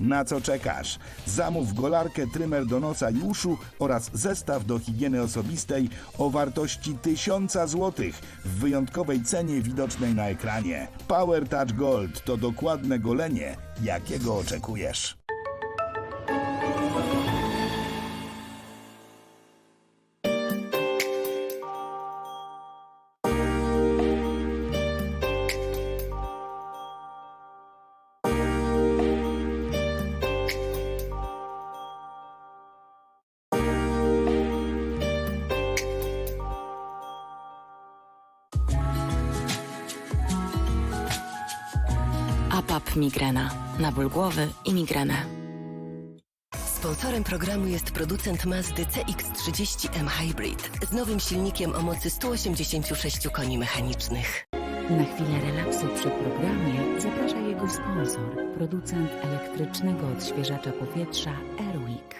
Na co czekasz? Zamów golarkę, trymer do nosa i uszu oraz zestaw do higieny osobistej o wartości 1000 zł w wyjątkowej cenie widocznej na ekranie. Power Touch Gold to dokładne golenie, jakiego oczekujesz. APAP Migrena. Na ból głowy i migrenę. Sponsorem programu jest producent Mazdy CX-30M Hybrid z nowym silnikiem o mocy 186 koni mechanicznych. Na chwilę relaksu przy programie zaprasza jego sponsor, producent elektrycznego odświeżacza powietrza Airwick.